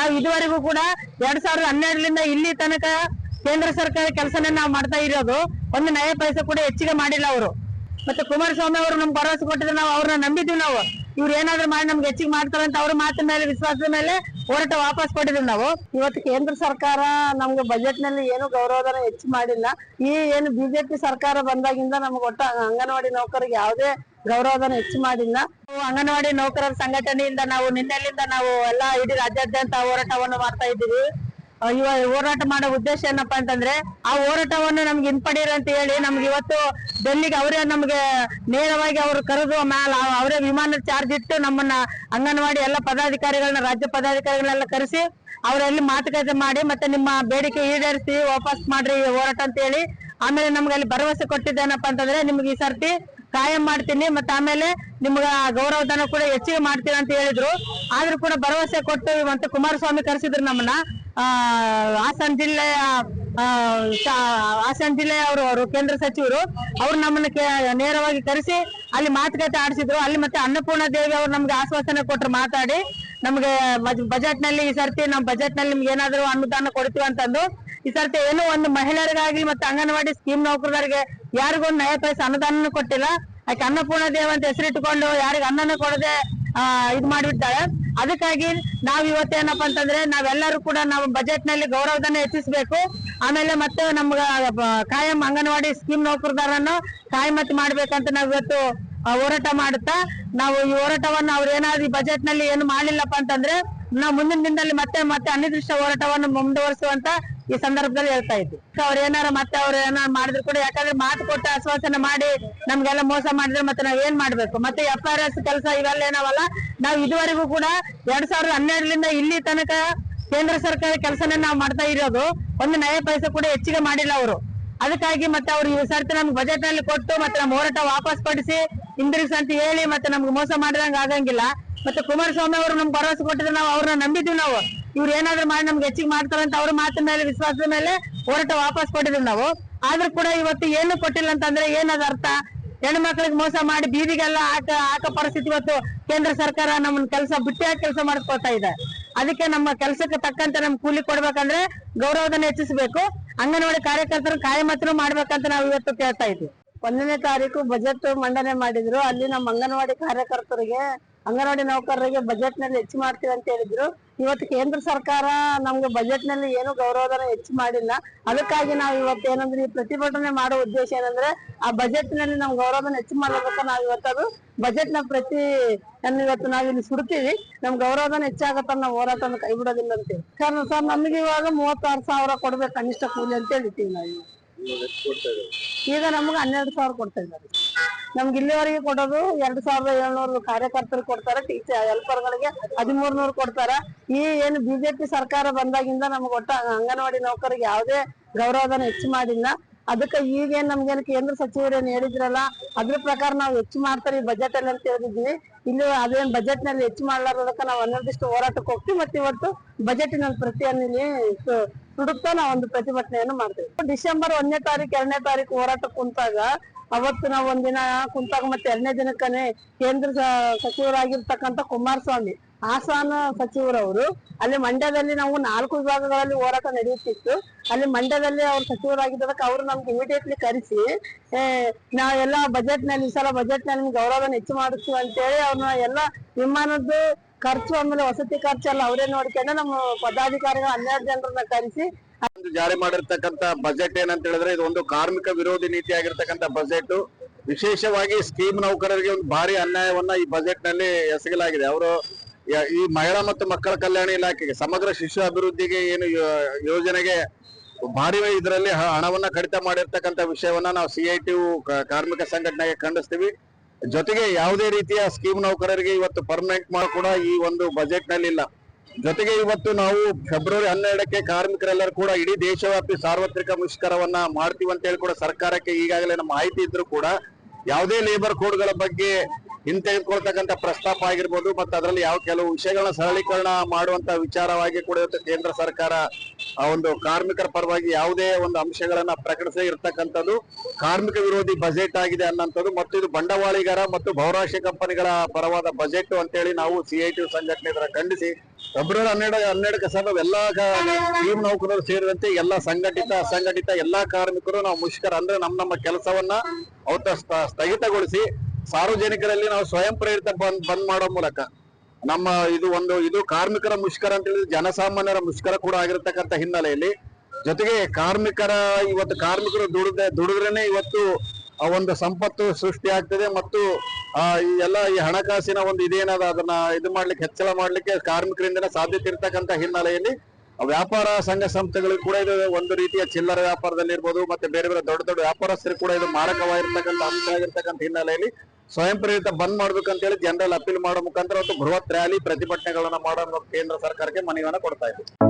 ನಾವು ಇದುವರೆಗೂ ಕೂಡ ಎರಡ್ ಸಾವಿರದ ಹನ್ನೆರಡರಿಂದ ಇಲ್ಲಿ ತನಕ ಕೇಂದ್ರ ಸರ್ಕಾರ ಕೆಲಸನ ನಾವು ಮಾಡ್ತಾ ಇರೋದು. ಒಂದು ನಯ ಪೈಸೆ ಕೂಡ ಹೆಚ್ಚಿಗೆ ಮಾಡಿಲ್ಲ ಅವರು. ಮತ್ತೆ ಕುಮಾರಸ್ವಾಮಿ ಅವರು ನಮ್ಗೆ ಭರವಸೆ ಕೊಟ್ಟಿದ್ರೆ ನಾವು ಅವ್ರನ್ನ ನಂಬಿದ್ವಿ ನಾವು. ಇವ್ರು ಏನಾದ್ರು ಮಾಡಿ ನಮ್ಗೆ ಹೆಚ್ಚಿಗೆ ಮಾಡ್ತಾರೆ ಅಂತ ಅವ್ರ ಮಾತಿನ ಮೇಲೆ, ವಿಶ್ವಾಸದ ಮೇಲೆ ಹೋರಾಟ ವಾಪಸ್ ಕೊಟ್ಟಿದ್ವಿ ನಾವು. ಇವತ್ತು ಕೇಂದ್ರ ಸರ್ಕಾರ ನಮ್ಗೆ ಬಜೆಟ್ನಲ್ಲಿ ಏನು ಗೌರವಧನ ಹೆಚ್ಚು ಮಾಡಿಲ್ಲ. ಈ ಏನು ಬಿಜೆಪಿ ಸರ್ಕಾರ ಬಂದಾಗಿಂದ ನಮ್ಗೆ ಒಟ್ಟ ಅಂಗನವಾಡಿ ನೌಕರಿಗೆ ಯಾವುದೇ ಗೌರವಧನ ಹೆಚ್ಚು ಮಾಡಿಲ್ಲ. ಅಂಗನವಾಡಿ ನೌಕರರ ಸಂಘಟನೆಯಿಂದ ನಾವು ನಿನ್ನೆಲ್ಲಿಂದ ನಾವು ಎಲ್ಲಾ ಇಡೀ ರಾಜ್ಯಾದ್ಯಂತ ಹೋರಾಟವನ್ನು ಮಾಡ್ತಾ ಇದ್ದೀವಿ. ಆ, ಇವ ಹೋರಾಟ ಮಾಡೋ ಉದ್ದೇಶ ಏನಪ್ಪಾ ಅಂತಂದ್ರೆ ಆ ಹೋರಾಟವನ್ನು ನಮ್ಗೆ ಹಿಂಪಡೀರಿ ಅಂತ ಹೇಳಿ ನಮ್ಗೆ ಇವತ್ತು ಡೆಲ್ಲಿಗೆ ಅವರೇ ನಮ್ಗೆ ನೇರವಾಗಿ ಅವರು ಕರೆದು ಮ್ಯಾಲ ಅವರೇ ವಿಮಾನ ಚಾರ್ಜ್ ಇಟ್ಟು ನಮ್ಮನ್ನ ಅಂಗನವಾಡಿ ಎಲ್ಲ ಪದಾಧಿಕಾರಿಗಳನ್ನ ರಾಜ್ಯ ಪದಾಧಿಕಾರಿಗಳನ್ನೆಲ್ಲ ಕರೆಸಿ ಅವರಲ್ಲಿ ಮಾತುಕತೆ ಮಾಡಿ ಮತ್ತೆ ನಿಮ್ಮ ಬೇಡಿಕೆ ಈಡೇರಿಸಿ ವಾಪಸ್ ಮಾಡ್ರಿ ಹೋರಾಟ ಅಂತ ಹೇಳಿ ಆಮೇಲೆ ನಮ್ಗೆ ಅಲ್ಲಿ ಭರವಸೆ ಕೊಟ್ಟಿದ್ದೇನಪ್ಪ ಅಂತಂದ್ರೆ ನಿಮ್ಗೆ ಈ ಸರ್ತಿ ಕಾಯಂ ಮಾಡ್ತೀನಿ, ಮತ್ತೆ ಆಮೇಲೆ ನಿಮ್ಗ ಗೌರವಧನ ಕೂಡ ಹೆಚ್ಚಿಗೆ ಮಾಡ್ತೀನಿ ಅಂತ ಹೇಳಿದ್ರು. ಆದ್ರೂ ಕೂಡ ಭರವಸೆ ಕೊಟ್ಟು ಮತ್ತೆ ಕುಮಾರಸ್ವಾಮಿ ಕರೆಸಿದ್ರು ನಮ್ಮನ್ನ. ಹಾಸನ ಜಿಲ್ಲೆಯ ಹಾಸನ ಜಿಲ್ಲೆಯ ಅವರು ಕೇಂದ್ರ ಸಚಿವರು, ಅವ್ರು ನಮ್ಮನ್ನ ನೇರವಾಗಿ ಕರೆಸಿ ಅಲ್ಲಿ ಮಾತುಕತೆ ಆಡಿಸಿದ್ರು. ಅಲ್ಲಿ ಮತ್ತೆ ಅನ್ನಪೂರ್ಣ ದೇವಿ ಅವ್ರು ನಮ್ಗೆ ಆಶ್ವಾಸನೆ ಕೊಟ್ರು ಮಾತಾಡಿ. ನಮ್ಗೆ ಬಜೆಟ್ನಲ್ಲಿ ಈ ಸರ್ತಿ ನಮ್ ಬಜೆಟ್ನಲ್ಲಿ ನಿಮ್ಗೆ ಏನಾದ್ರು ಅನುದಾನ ಕೊಡ್ತೀವಿ ಅಂತಂದು ಈ ಸರ್ತಿ ಏನೋ ಒಂದು ಮಹಿಳೆಯರಿಗಾಗಿ ಮತ್ತೆ ಅಂಗನವಾಡಿ ಸ್ಕೀಮ್ ನೌಕರರಿಗೆ ಯಾರಿಗೊಂದು ನಯ ಪೈಸೆ ಅನುದಾನ ಕೊಟ್ಟಿಲ್ಲ. ಯಾಕೆ ಅನ್ನಪೂರ್ಣ ದೇವ್ ಅಂತ ಹೆಸರಿಟ್ಟುಕೊಂಡು ಯಾರಿಗ ಅನ್ನನ ಕೊಡದೆ, ಆ, ಇದ್ ಮಾಡಿಬಿಡ್ತಾಳೆ. ಅದಕ್ಕಾಗಿ ನಾವ್ ಇವತ್ತೇನಪ್ಪ ಅಂತಂದ್ರೆ ನಾವೆಲ್ಲರೂ ಕೂಡ ನಾವು ಬಜೆಟ್ನಲ್ಲಿ ಗೌರವಧನ ಹೆಚ್ಚಿಸಬೇಕು. ಆಮೇಲೆ ಮತ್ತೆ ನಮ್ಗ ಕಾಯಂ ಅಂಗನವಾಡಿ ಸ್ಕೀಮ್ ನೌಕರದಾರನ್ನು ಕಾಯಮತ್ ಮಾಡ್ಬೇಕಂತ ನಾವ್ ಇವತ್ತು ಹೋರಾಟ ಮಾಡುತ್ತಾ, ನಾವು ಈ ಹೋರಾಟವನ್ನು ಅವ್ರ ಏನಾದ್ರು ಈ ಬಜೆಟ್ನಲ್ಲಿ ಏನು ಮಾಡ್ಲಿಲ್ಲಪ್ಪಾ ಅಂತಂದ್ರೆ, ನಾವು ಮುಂದಿನ ದಿನದಲ್ಲಿ ಮತ್ತೆ ಮತ್ತೆ ಅನಿರ್ದಿಷ್ಟ ಹೋರಾಟವನ್ನು ಮುಂದುವರಿಸುವಂತ ಈ ಸಂದರ್ಭದಲ್ಲಿ ಹೇಳ್ತಾ ಇದ್ವಿ ಅವ್ರ ಏನಾರ ಮತ್ತೆ ಅವ್ರ ಏನಾರ ಮಾಡಿದ್ರು ಕೂಡ ಯಾಕಂದ್ರೆ ಮಾತು ಕೊಟ್ಟು ಆಶ್ವಾಸನೆ ಮಾಡಿ ನಮ್ಗೆಲ್ಲ ಮೋಸ ಮಾಡಿದ್ರೆ ಮತ್ತೆ ನಾವ್ ಏನ್ ಮಾಡ್ಬೇಕು? ಮತ್ತೆ ಎಫ್ ಆರ್ ಎಸ್ ಕೆಲಸ ಇವೆಲ್ಲ ಏನಾವಲ್ಲ, ನಾವ್ ಇದುವರೆಗೂ ಕೂಡ ಎರಡ್ ಸಾವಿರದ ಹನ್ನೆರಡರಿಂದ ಇಲ್ಲಿ ತನಕ ಕೇಂದ್ರ ಸರ್ಕಾರ ಕೆಲಸನ ನಾವ್ ಮಾಡ್ತಾ ಇರೋದು. ಒಂದು ನಯ ಪೈಸೆ ಕೂಡ ಹೆಚ್ಚಿಗೆ ಮಾಡಿಲ್ಲ ಅವರು. ಅದಕ್ಕಾಗಿ ಮತ್ತೆ ಅವ್ರು ಈ ಸರ್ತಿ ನಮ್ಗೆ ಬಜೆಟ್ನಲ್ಲಿ ಕೊಟ್ಟು ಮತ್ತೆ ನಮ್ಮ ಹೋರಾಟ ವಾಪಸ್ ಪಡಿಸಿ ಹಿಂದಿರುಗಿಸ್ ಅಂತ ಹೇಳಿ ಮತ್ತೆ ನಮ್ಗೆ ಮೋಸ ಮಾಡಿದಂಗ ಆಗಂಗಿಲ್ಲ. ಮತ್ತೆ ಕುಮಾರಸ್ವಾಮಿ ಅವರು ನಮ್ಗೆ ಭರವಸೆ ಕೊಟ್ಟಿದ್ರೆ ನಾವು ಅವ್ರನ್ನ ನಂಬಿದ್ವಿ ನಾವು. ಇವ್ರು ಏನಾದ್ರು ಮಾಡಿ ನಮ್ಗೆ ಹೆಚ್ಚಿಗೆ ಮಾಡ್ತಾರೆ ಅಂತ ಅವ್ರ ಮಾತಿನ ಮೇಲೆ, ವಿಶ್ವಾಸದ ಮೇಲೆ ಹೋರಾಟ ವಾಪಸ್ ಕೊಟ್ಟಿದ್ರು ನಾವು. ಆದ್ರೂ ಕೂಡ ಇವತ್ತು ಏನು ಕೊಟ್ಟಿಲ್ಲ ಅಂತಂದ್ರೆ ಏನದ ಅರ್ಥ? ಹೆಣ್ಣು ಮಕ್ಳಿಗೆ ಮೋಸ ಮಾಡಿ ಬೀದಿಗೆಲ್ಲ ಹಾಕ ಹಾಕ ಪರಿಸ್ಥಿತಿ ಇವತ್ತು ಕೇಂದ್ರ ಸರ್ಕಾರ ನಮ್ಮನ್ನ ಕೆಲಸ ಬಿಟ್ಟು ಕೆಲಸ ಮಾಡಿಸ್ಕೊಳ್ತಾ ಇದೆ. ಅದಕ್ಕೆ ನಮ್ಮ ಕೆಲಸಕ್ಕೆ ತಕ್ಕಂತೆ ನಮ್ ಕೂಲಿ ಕೊಡ್ಬೇಕಂದ್ರೆ ಗೌರವದನ್ನ ಹೆಚ್ಚಿಸಬೇಕು. ಅಂಗನವಾಡಿ ಕಾರ್ಯಕರ್ತರು ಕಾಯಮತ್ರ ಮಾಡ್ಬೇಕಂತ ನಾವು ಇವತ್ತು ಕೇಳ್ತಾ ಇದ್ವಿ ಒಂದನೇ ತಾರೀಕು ಬಜೆಟ್ ಮಂಡನೆ ಮಾಡಿದ್ರು. ಅಲ್ಲಿ ನಮ್ಮ ಅಂಗನವಾಡಿ ಕಾರ್ಯಕರ್ತರಿಗೆ ಅಂಗನವಾಡಿ ನೌಕರರಿಗೆ ಬಜೆಟ್ನಲ್ಲಿ ಹೆಚ್ಚು ಮಾಡ್ತೀವಿ ಅಂತ ಹೇಳಿದ್ರು. ಇವತ್ತು ಕೇಂದ್ರ ಸರ್ಕಾರ ನಮ್ಗೆ ಬಜೆಟ್ನಲ್ಲಿ ಏನು ಗೌರವಧನ ಹೆಚ್ಚು ಮಾಡಿಲ್ಲ. ಅದಕ್ಕಾಗಿ ನಾವು ಇವತ್ತು ಏನಂದ್ರೆ ಈ ಪ್ರತಿಭಟನೆ ಮಾಡೋ ಉದ್ದೇಶ ಏನಂದ್ರೆ ಆ ಬಜೆಟ್ನಲ್ಲಿ ನಮ್ ಗೌರವಧನ ಹೆಚ್ಚು ಮಾಡಬೇಕು ನಾವು ಇವತ್ತದು ಬಜೆಟ್ನ ಪ್ರತಿ ಇವತ್ತು ನಾವು ಇಲ್ಲಿ ಸುಡ್ತೀವಿ. ನಮ್ ಗೌರವಧನ ಹೆಚ್ಚಾಗತ್ತ ನಾವು ಹೋರಾಟನ ಕೈ ಬಿಡೋದಿಲ್ಲ ಅಂತೀವಿ ಕಾರಣ ಸರ್, ನಮ್ಗೆ ಇವಾಗ ಮೂವತ್ತಾರು ಸಾವಿರ ಕೊಡ್ಬೇಕು ಕನಿಷ್ಠ ಕೂಲಿ ಅಂತ ಹೇಳ್ತೀವಿ ನಾವು. ಈಗ ನಮ್ಗೆ ಹನ್ನೆರಡು ಸಾವಿರ ಕೊಡ್ತಾ ಇದ್ದಾರೆ. ನಮ್ಗೆ ಇಲ್ಲಿವರೆಗೆ ಕೊಡೋದು ಎರಡ್ ಸಾವಿರದ ಏಳ್ನೂರು ಕಾರ್ಯಕರ್ತರು ಕೊಡ್ತಾರೆ ಟೀಚರ್ ಹೆಲ್ಪರ್ಗಳಿಗೆ ಹದಿಮೂರ್ ನೂರು ಕೊಡ್ತಾರ. ಈ ಏನು ಬಿಜೆಪಿ ಸರ್ಕಾರ ಬಂದಾಗಿಂದ ನಮ್ಗೆ ಒಟ್ಟ ಅಂಗನವಾಡಿ ನೌಕರಿಗೆ ಯಾವುದೇ ಗೌರವಧನ ಹೆಚ್ಚು ಮಾಡಿಲ್ಲ. ಅದಕ್ಕೆ ಈಗೇನ್ ನಮ್ಗೇನು ಕೇಂದ್ರ ಸಚಿವರು ಹೇಳಿದ್ರಲ್ಲ, ಅದ್ರ ಪ್ರಕಾರ ನಾವು ಹೆಚ್ಚು ಮಾಡ್ತಾರೆ ಈ ಬಜೆಟ್ ಅಲ್ಲಿ ಅಂತ ಹೇಳಿದ್ವಿ ಇಲ್ಲಿ ಅದೇನ್ ಬಜೆಟ್ನಲ್ಲಿ ಹೆಚ್ಚು ಮಾಡ್ಲಾರ್ದಕ್ಕ ನಾವು ಅನಿರ್ದಿಷ್ಟ ಹೋರಾಟಕ್ಕೆ ಹೋಗ್ತೀವಿ. ಮತ್ತೆ ಇವತ್ತು ಬಜೆಟ್ನಲ್ಲಿ ಸು- ಸುಡುತ್ತಾ ನಾವು ಒಂದು ಪ್ರತಿಭಟನೆಯನ್ನು ಮಾಡ್ತೀವಿ. ಡಿಸೆಂಬರ್ ಒಂದನೇ ತಾರೀಕು, ಎರಡನೇ ತಾರೀಕು ಹೋರಾಟಕ್ಕೆ ಕುಂತಾಗ ಅವತ್ತು ನಾವು ಒಂದಿನ ಕುಂತಾಗ ಮತ್ತೆ ಎರಡನೇ ದಿನಕ್ಕನೆ ಕೇಂದ್ರ ಸ- ಸಚಿವರಾಗಿರ್ತಕ್ಕಂಥ ಕುಮಾರಸ್ವಾಮಿ, ಹಾಸನ ಸಚಿವರವರು, ಅಲ್ಲಿ ಮಂಡ್ಯದಲ್ಲಿ ನಾವು ನಾಲ್ಕು ವಿಭಾಗಗಳಲ್ಲಿ ಹೋರಾಟ ನಡೆಯುತ್ತಿತ್ತು. ಅಲ್ಲಿ ಮಂಡ್ಯದಲ್ಲಿ ಅವ್ರು ಸಚಿವರಾಗಿದ್ದಕ್ಕೆ ಅವ್ರು ನಮ್ಗೆ ಇಮಿಡಿಯೇಟ್ಲಿ ಕರೆಸಿ ನಾವೆಲ್ಲ ಬಜೆಟ್ನಲ್ಲಿ, ಈ ಸಲ ಬಜೆಟ್ನಲ್ಲಿ ಗೌರವನ ಹೆಚ್ಚು ಮಾಡಿಸ್ತೀವಿ ಅಂತೇಳಿ ಅವ್ರನ್ನ ಎಲ್ಲ ವಿಮಾನದ್ದು ಖರ್ಚು ಆಮೇಲೆ ವಸತಿ ಖರ್ಚು ಎಲ್ಲ ಅವರೇ ನೋಡ್ಕೊಂಡು ನಮ್ಮ ಪದಾಧಿಕಾರಿಗಳು ಹನ್ನೆರಡು ಜನರನ್ನ ಕರೆಸಿ ಜಾರಿ ಮಾಡಿರ್ತಕ್ಕಂತ ಬಜೆಟ್ ಏನಂತ ಹೇಳಿದ್ರೆ ಇದು ಒಂದು ಕಾರ್ಮಿಕ ವಿರೋಧಿ ನೀತಿ ಆಗಿರ್ತಕ್ಕಂಥ ಬಜೆಟ್ ವಿಶೇಷವಾಗಿ ಸ್ಕೀಮ್ ನೌಕರರಿಗೆ ಒಂದು ಭಾರಿ ಅನ್ಯಾಯವನ್ನ ಈ ಬಜೆಟ್ನಲ್ಲಿ ಎಸಗಲಾಗಿದೆ. ಅವರು ಈ ಮಹಿಳಾ ಮತ್ತು ಮಕ್ಕಳ ಕಲ್ಯಾಣ ಇಲಾಖೆಗೆ, ಸಮಗ್ರ ಶಿಶು ಅಭಿವೃದ್ಧಿಗೆ ಏನು ಯೋಜನೆಗೆ ಭಾರಿ ಇದರಲ್ಲಿ ಹಣವನ್ನ ಕಡಿತ ಮಾಡಿರ್ತಕ್ಕಂಥ ವಿಷಯವನ್ನ ನಾವು ಸಿ ಐ ಟಿ ಕಾರ್ಮಿಕ ಸಂಘಟನೆಗೆ ಖಂಡಿಸ್ತೀವಿ. ಜೊತೆಗೆ ಯಾವುದೇ ರೀತಿಯ ಸ್ಕೀಮ್ ನೌಕರರಿಗೆ ಇವತ್ತು ಪರ್ಮನೆಂಟ್ ಮಾಡ ಕೂಡ ಈ ಒಂದು ಬಜೆಟ್ನಲ್ಲಿ ಇಲ್ಲ ಜೊತೆಗೆ ಇವತ್ತು ನಾವು ಫೆಬ್ರವರಿ ಹನ್ನೆರಡಕ್ಕೆ ಕಾರ್ಮಿಕರೆಲ್ಲರೂ ಕೂಡ ಇಡೀ ದೇಶವ್ಯಾಪಿ ಸಾರ್ವತ್ರಿಕ ಮುಷ್ಕರವನ್ನ ಮಾಡ್ತೀವಿ ಅಂತ ಹೇಳಿ ಕೂಡ ಸರ್ಕಾರಕ್ಕೆ ಈಗಾಗಲೇ ನಮ್ಮ ಮಾಹಿತಿ ಇದ್ರು ಕೂಡ ಯಾವುದೇ ಲೇಬರ್ ಕೋಡ್ಗಳ ಬಗ್ಗೆ ಹಿಂತೆಗೆದುಕೊಳ್ತಕ್ಕಂಥ ಪ್ರಸ್ತಾಪ ಆಗಿರ್ಬೋದು, ಮತ್ತೆ ಅದರಲ್ಲಿ ಯಾವ ಕೆಲವು ವಿಷಯಗಳನ್ನ ಸರಳೀಕರಣ ಮಾಡುವಂತ ವಿಚಾರವಾಗಿ ಕೂಡ ಇವತ್ತು ಕೇಂದ್ರ ಸರ್ಕಾರ ಆ ಒಂದು ಕಾರ್ಮಿಕರ ಪರವಾಗಿ ಯಾವುದೇ ಒಂದು ಅಂಶಗಳನ್ನ ಪ್ರಕಟಿಸದೇ ಇರತಕ್ಕಂಥದ್ದು ಕಾರ್ಮಿಕ ವಿರೋಧಿ ಬಜೆಟ್ ಆಗಿದೆ ಅನ್ನೋಂಥದ್ದು. ಮತ್ತು ಇದು ಬಂಡವಾಳಿಗರ ಮತ್ತು ಬಹುರಾಷ್ಟ್ರೀಯ ಕಂಪನಿಗಳ ಪರವಾದ ಬಜೆಟ್ ಅಂತೇಳಿ ನಾವು ಸಿಐಟಿ ಸಂಘಟನೆ ಇದರ ಖಂಡಿಸಿ ಫೆಬ್ರವರಿ ಹನ್ನೆರಡು ಹನ್ನೆರಡಕ್ಕೆ ಸಹ ಎಲ್ಲಾ ಟೀಮ್ ನೌಕರರು ಸೇರಿದಂತೆ ಎಲ್ಲಾ ಸಂಘಟಿತ, ಅಸಂಘಟಿತ ಎಲ್ಲಾ ಕಾರ್ಮಿಕರು ನಾವು ಮುಷ್ಕರ ಅಂದ್ರೆ ನಮ್ಮ ನಮ್ಮ ಕೆಲಸವನ್ನ ಅವತ್ತ ಸ್ಥ- ಸ್ಥಗಿತಗೊಳಿಸಿ ಸಾರ್ವಜನಿಕರಲ್ಲಿ ನಾವು ಸ್ವಯಂ ಪ್ರೇರಿತ ಬಂದ್ ಬಂದ್ ಮಾಡೋ ಮೂಲಕ ನಮ್ಮ ಇದು ಒಂದು, ಇದು ಕಾರ್ಮಿಕರ ಮುಷ್ಕರ ಅಂತ ಹೇಳಿದ್ರೆ ಜನಸಾಮಾನ್ಯರ ಮುಷ್ಕರ ಕೂಡ ಆಗಿರತಕ್ಕಂತ ಹಿನ್ನೆಲೆಯಲ್ಲಿ. ಜೊತೆಗೆ ಕಾರ್ಮಿಕರ ಇವತ್ತು ಕಾರ್ಮಿಕರು ದುಡಿದ, ದುಡಿದ್ರೇನೆ ಇವತ್ತು ಆ ಒಂದು ಸಂಪತ್ತು ಸೃಷ್ಟಿ ಆಗ್ತದೆ ಮತ್ತು ಆ ಈ ಎಲ್ಲ ಈ ಹಣಕಾಸಿನ ಒಂದು ಇದೇನದ ಅದನ್ನ ಇದು ಮಾಡ್ಲಿಕ್ಕೆ, ಹೆಚ್ಚಳ ಮಾಡ್ಲಿಕ್ಕೆ ಕಾರ್ಮಿಕರಿಂದನೇ ಸಾಧ್ಯತೆ ಇರ್ತಕ್ಕಂತ ಹಿನ್ನೆಲೆಯಲ್ಲಿ ವ್ಯಾಪಾರ ಸಂಘ ಸಂಸ್ಥೆಗಳು ಕೂಡ ಇದು ಒಂದು ರೀತಿಯ ಚಿಲ್ಲರೆ ವ್ಯಾಪಾರದಲ್ಲಿ ಇರ್ಬೋದು ಮತ್ತೆ ಬೇರೆ ಬೇರೆ ದೊಡ್ಡ ದೊಡ್ಡ ವ್ಯಾಪಾರಸ್ಥರು ಕೂಡ ಇದು ಮಾರಕವಾಗಿರ್ತಕ್ಕಂಥ ಅಂಶ ಆಗಿರ್ತಕ್ಕಂಥ ಹಿನ್ನೆಲೆಯಲ್ಲಿ ಸ್ವಯಂ ಪ್ರೇರಿತ ಬಂದ್ ಮಾಡ್ಬೇಕಂತ ಹೇಳಿ ಜನರಲ್ ಅಪೀಲ್ ಮಾಡೋ ಮುಖಾಂತರ ಬೃಹತ್ ರ್ಯಾಲಿ ಪ್ರತಿಭಟನೆಗಳನ್ನ ಮಾಡೋ ಕೇಂದ್ರ ಸರ್ಕಾರಕ್ಕೆ ಮನವಿಯನ್ನ ಕೊಡ್ತಾ ಇದ್ದೀವಿ